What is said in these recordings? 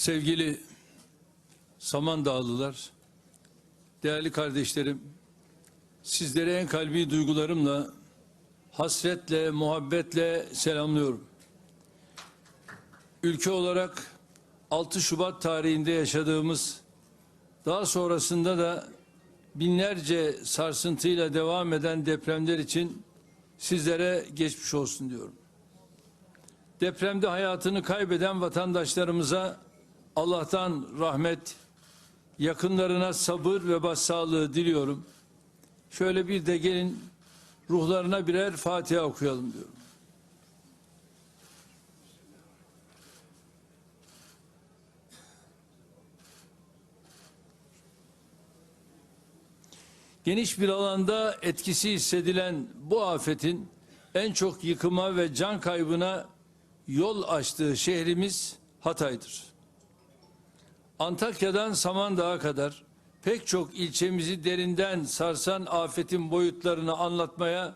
Sevgili Samandağlılar, değerli kardeşlerim, sizleri en kalbi duygularımla, hasretle, muhabbetle selamlıyorum. Ülke olarak 6 Şubat tarihinde yaşadığımız, daha sonrasında da binlerce sarsıntıyla devam eden depremler için sizlere geçmiş olsun diyorum. Depremde hayatını kaybeden vatandaşlarımıza Allah'tan rahmet, yakınlarına sabır ve başsağlığı diliyorum. Şöyle bir de gelin ruhlarına birer Fatiha okuyalım diyorum. Geniş bir alanda etkisi hissedilen bu afetin en çok yıkıma ve can kaybına yol açtığı şehrimiz Hatay'dır. Antakya'dan Samandağ'a kadar pek çok ilçemizi derinden sarsan afetin boyutlarını anlatmaya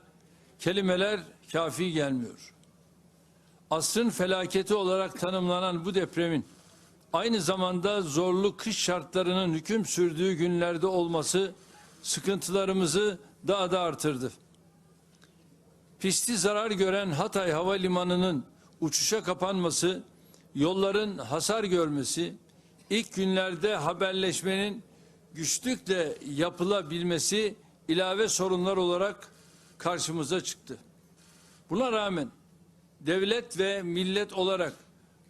kelimeler kafi gelmiyor. Asrın felaketi olarak tanımlanan bu depremin aynı zamanda zorlu kış şartlarının hüküm sürdüğü günlerde olması sıkıntılarımızı daha da artırdı. Pisti zarar gören Hatay Havalimanı'nın uçuşa kapanması, yolların hasar görmesi, ilk günlerde haberleşmenin güçlükle yapılabilmesi ilave sorunlar olarak karşımıza çıktı. Buna rağmen devlet ve millet olarak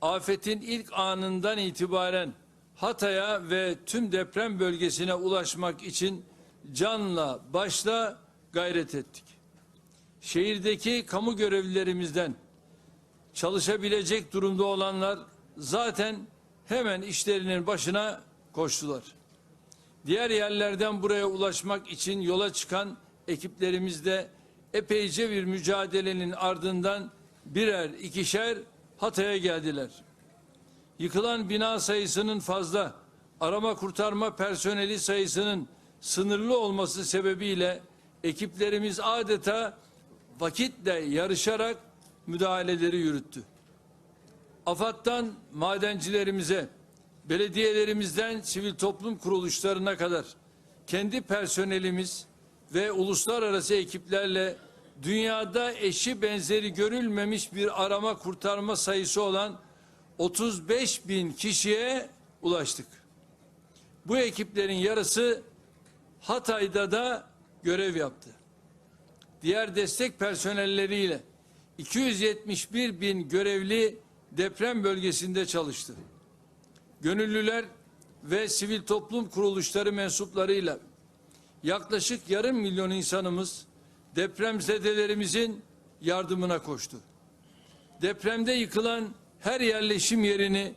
afetin ilk anından itibaren Hatay'a ve tüm deprem bölgesine ulaşmak için canla başla gayret ettik. Şehirdeki kamu görevlilerimizden çalışabilecek durumda olanlar zaten hemen işlerinin başına koştular. Diğer yerlerden buraya ulaşmak için yola çıkan ekiplerimiz de epeyce bir mücadelenin ardından birer ikişer Hatay'a geldiler. Yıkılan bina sayısının fazla, arama kurtarma personeli sayısının sınırlı olması sebebiyle ekiplerimiz adeta vakitle yarışarak müdahaleleri yürüttü. AFAD'dan madencilerimize, belediyelerimizden sivil toplum kuruluşlarına kadar kendi personelimiz ve uluslararası ekiplerle dünyada eşi benzeri görülmemiş bir arama kurtarma sayısı olan 35 bin kişiye ulaştık. Bu ekiplerin yarısı Hatay'da da görev yaptı. Diğer destek personelleriyle 271 bin görevli deprem bölgesinde çalıştı. Gönüllüler ve sivil toplum kuruluşları mensuplarıyla yaklaşık yarım milyon insanımız depremzedelerimizin yardımına koştu. Depremde yıkılan her yerleşim yerini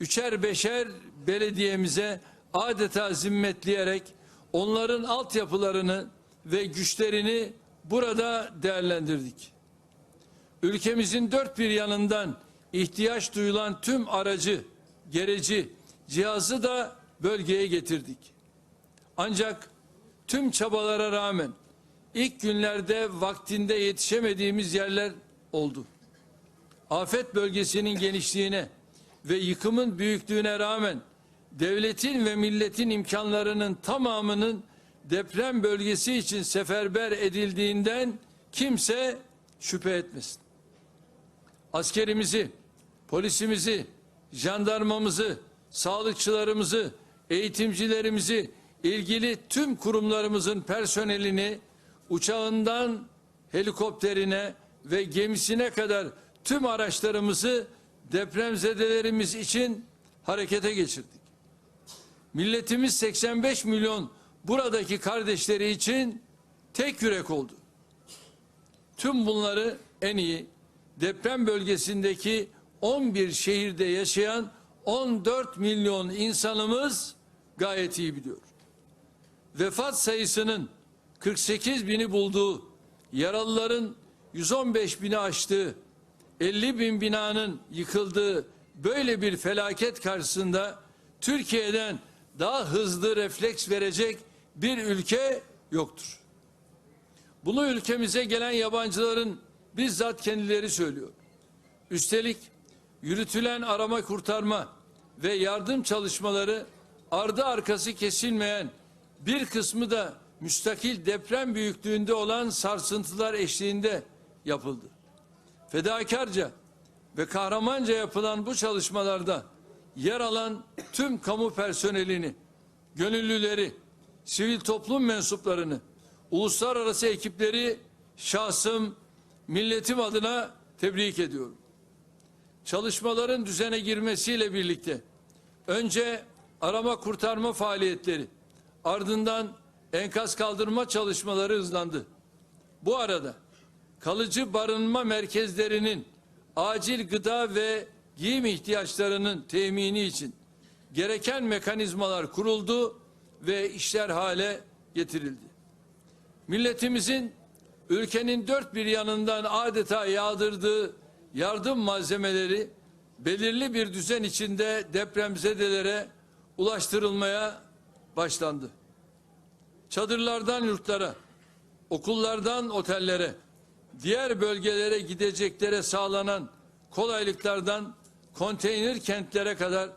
üçer beşer belediyemize adeta zimmetleyerek onların altyapılarını ve güçlerini burada değerlendirdik. Ülkemizin dört bir yanından ihtiyaç duyulan tüm aracı, gereci, cihazı da bölgeye getirdik. Ancak tüm çabalara rağmen ilk günlerde vaktinde yetişemediğimiz yerler oldu. Afet bölgesinin genişliğine ve yıkımın büyüklüğüne rağmen devletin ve milletin imkanlarının tamamının deprem bölgesi için seferber edildiğinden kimse şüphe etmesin. Askerimizi, polisimizi, jandarmamızı, sağlıkçılarımızı, eğitimcilerimizi, ilgili tüm kurumlarımızın personelini uçağından helikopterine ve gemisine kadar tüm araçlarımızı depremzedelerimiz için harekete geçirdik. Milletimiz 85 milyon buradaki kardeşleri için tek yürek oldu. Tüm bunları en iyi deprem bölgesindeki 11 şehirde yaşayan 14 milyon insanımız gayet iyi biliyor. Vefat sayısının 48 bini bulduğu, yaralıların 115 bini aştığı, 50 bin binanın yıkıldığı böyle bir felaket karşısında Türkiye'den daha hızlı refleks verecek bir ülke yoktur. Bunu ülkemize gelen yabancıların bizzat kendileri söylüyor. Üstelik yürütülen arama kurtarma ve yardım çalışmaları ardı arkası kesilmeyen bir kısmı da müstakil deprem büyüklüğünde olan sarsıntılar eşliğinde yapıldı. Fedakarca ve kahramanca yapılan bu çalışmalarda yer alan tüm kamu personelini, gönüllüleri, sivil toplum mensuplarını, uluslararası ekipleri şahsım, milletim adına tebrik ediyorum. Çalışmaların düzene girmesiyle birlikte önce arama kurtarma faaliyetleri, ardından enkaz kaldırma çalışmaları hızlandı. Bu arada kalıcı barınma merkezlerinin acil gıda ve giyim ihtiyaçlarının temini için gereken mekanizmalar kuruldu ve işler hale getirildi. Milletimizin ülkenin dört bir yanından adeta yağdırdığı yardım malzemeleri belirli bir düzen içinde depremzedelere ulaştırılmaya başlandı. Çadırlardan yurtlara, okullardan otellere, diğer bölgelere gideceklere sağlanan kolaylıklardan konteyner kentlere kadar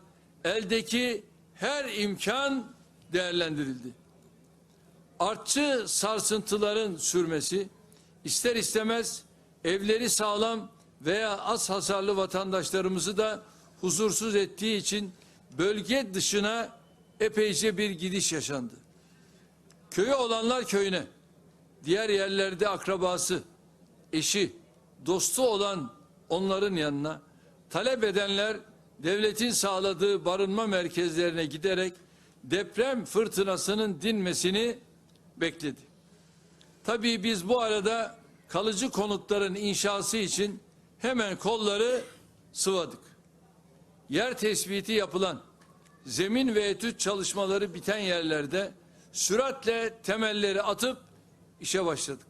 eldeki her imkan değerlendirildi. Artçı sarsıntıların sürmesi ister istemez evleri sağlam veya az hasarlı vatandaşlarımızı da huzursuz ettiği için bölge dışına epeyce bir gidiş yaşandı. Köyü olanlar köyüne, diğer yerlerde akrabası, eşi, dostu olan onların yanına, talep edenler devletin sağladığı barınma merkezlerine giderek deprem fırtınasının dinmesini bekledi. Tabii biz bu arada kalıcı konutların inşası için hemen kolları sıvadık. Yer tespiti yapılan, zemin ve etüt çalışmaları biten yerlerde süratle temelleri atıp işe başladık.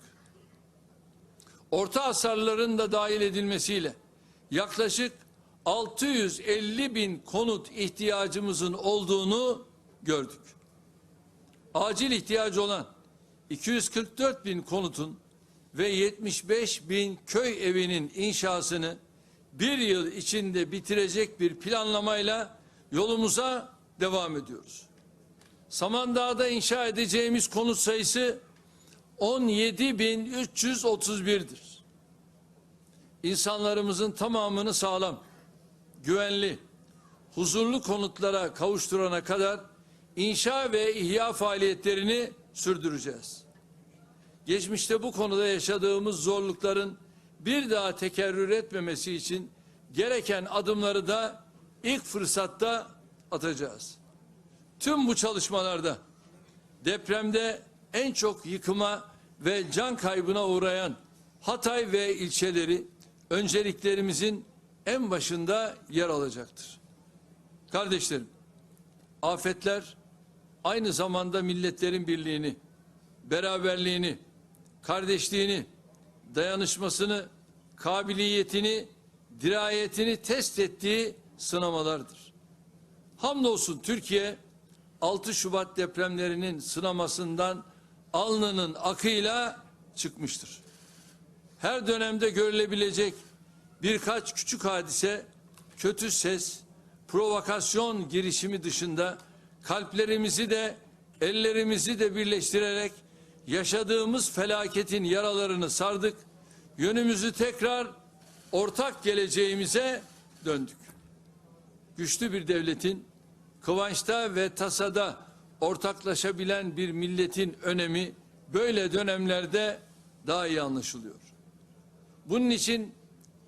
Orta hasarların da dahil edilmesiyle yaklaşık 650 bin konut ihtiyacımızın olduğunu gördük. Acil ihtiyacı olan 244 bin konutun ve 75 bin köy evinin inşasını bir yıl içinde bitirecek bir planlamayla yolumuza devam ediyoruz. Samandağ'da inşa edeceğimiz konut sayısı 17.331'dir. İnsanlarımızın tamamını sağlam, güvenli, huzurlu konutlara kavuşturana kadar inşa ve ihya faaliyetlerini sürdüreceğiz. Geçmişte bu konuda yaşadığımız zorlukların bir daha tekerrür etmemesi için gereken adımları da ilk fırsatta atacağız. Tüm bu çalışmalarda depremde en çok yıkıma ve can kaybına uğrayan Hatay ve ilçeleri önceliklerimizin en başında yer alacaktır. Kardeşlerim, afetler aynı zamanda milletlerin birliğini, beraberliğini, kardeşliğini, dayanışmasını, kabiliyetini, dirayetini test ettiği sınamalardır. Hamdolsun Türkiye 6 Şubat depremlerinin sınamasından alnının akıyla çıkmıştır. Her dönemde görülebilecek birkaç küçük hadise, kötü ses, provokasyon girişimi dışında kalplerimizi de ellerimizi de birleştirerek yaşadığımız felaketin yaralarını sardık. Yönümüzü tekrar ortak geleceğimize döndük. Güçlü bir devletin kıvançta ve tasada ortaklaşabilen bir milletin önemi böyle dönemlerde daha iyi anlaşılıyor. Bunun için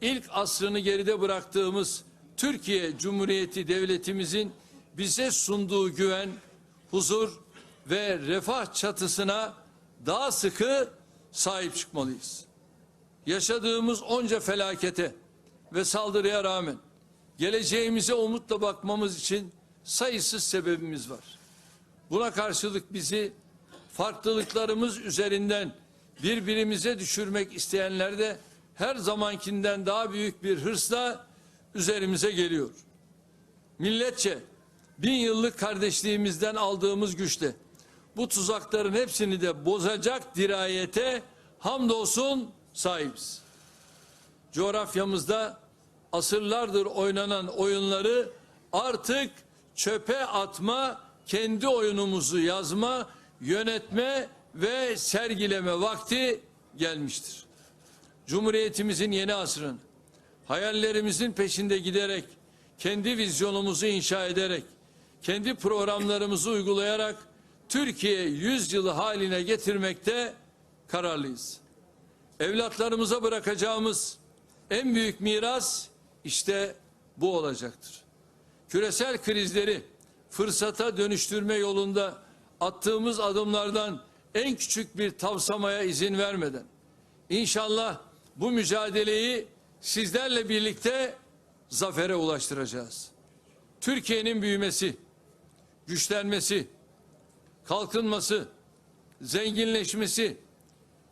ilk asrını geride bıraktığımız Türkiye Cumhuriyeti devletimizin bize sunduğu güven, huzur ve refah çatısına daha sıkı sahip çıkmalıyız. Yaşadığımız onca felakete ve saldırıya rağmen geleceğimize umutla bakmamız için sayısız sebebimiz var. Buna karşılık bizi farklılıklarımız üzerinden birbirimize düşürmek isteyenler de her zamankinden daha büyük bir hırsla üzerimize geliyor. Milletçe bin yıllık kardeşliğimizden aldığımız güçle bu tuzakların hepsini de bozacak dirayete hamdolsun sahibiz. Coğrafyamızda asırlardır oynanan oyunları Artık çöpe atma, kendi oyunumuzu yazma, yönetme ve sergileme vakti gelmiştir. Cumhuriyetimizin yeni asrın, hayallerimizin peşinde giderek, kendi vizyonumuzu inşa ederek, kendi programlarımızı uygulayarak Türkiye yüzyılı haline getirmekte kararlıyız. Evlatlarımıza bırakacağımız en büyük miras işte bu olacaktır. Küresel krizleri fırsata dönüştürme yolunda attığımız adımlardan en küçük bir tavsamaya izin vermeden inşallah bu mücadeleyi sizlerle birlikte zafere ulaştıracağız. Türkiye'nin büyümesi, güçlenmesi, kalkınması, zenginleşmesi,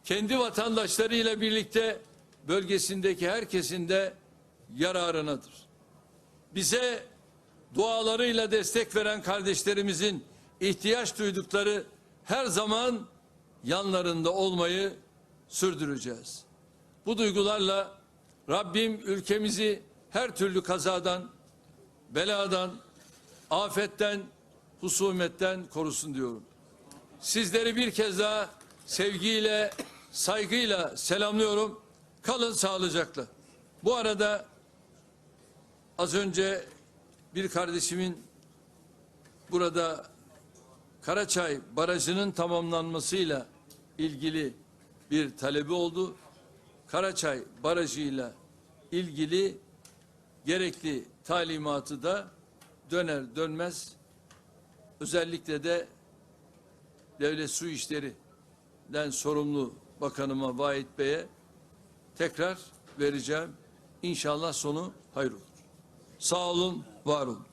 kendi vatandaşlarıyla birlikte bölgesindeki herkesin de yararınadır. Bize dualarıyla destek veren kardeşlerimizin ihtiyaç duydukları her zaman yanlarında olmayı sürdüreceğiz. Bu duygularla Rabbim ülkemizi her türlü kazadan, beladan, afetten, husumetten korusun diyorum. Sizleri bir kez daha sevgiyle, saygıyla selamlıyorum. Kalın sağlıcakla. Bu arada az önce bir kardeşimin burada Karaçay Barajı'nın tamamlanmasıyla ilgili bir talebi oldu. Karaçay Barajı'yla ilgili gerekli talimatı da döner dönmez özellikle de Devlet Su İşleri'den sorumlu bakanıma Vahit Bey'e tekrar vereceğim. İnşallah sonu hayır olur. Sağ olun, var olun.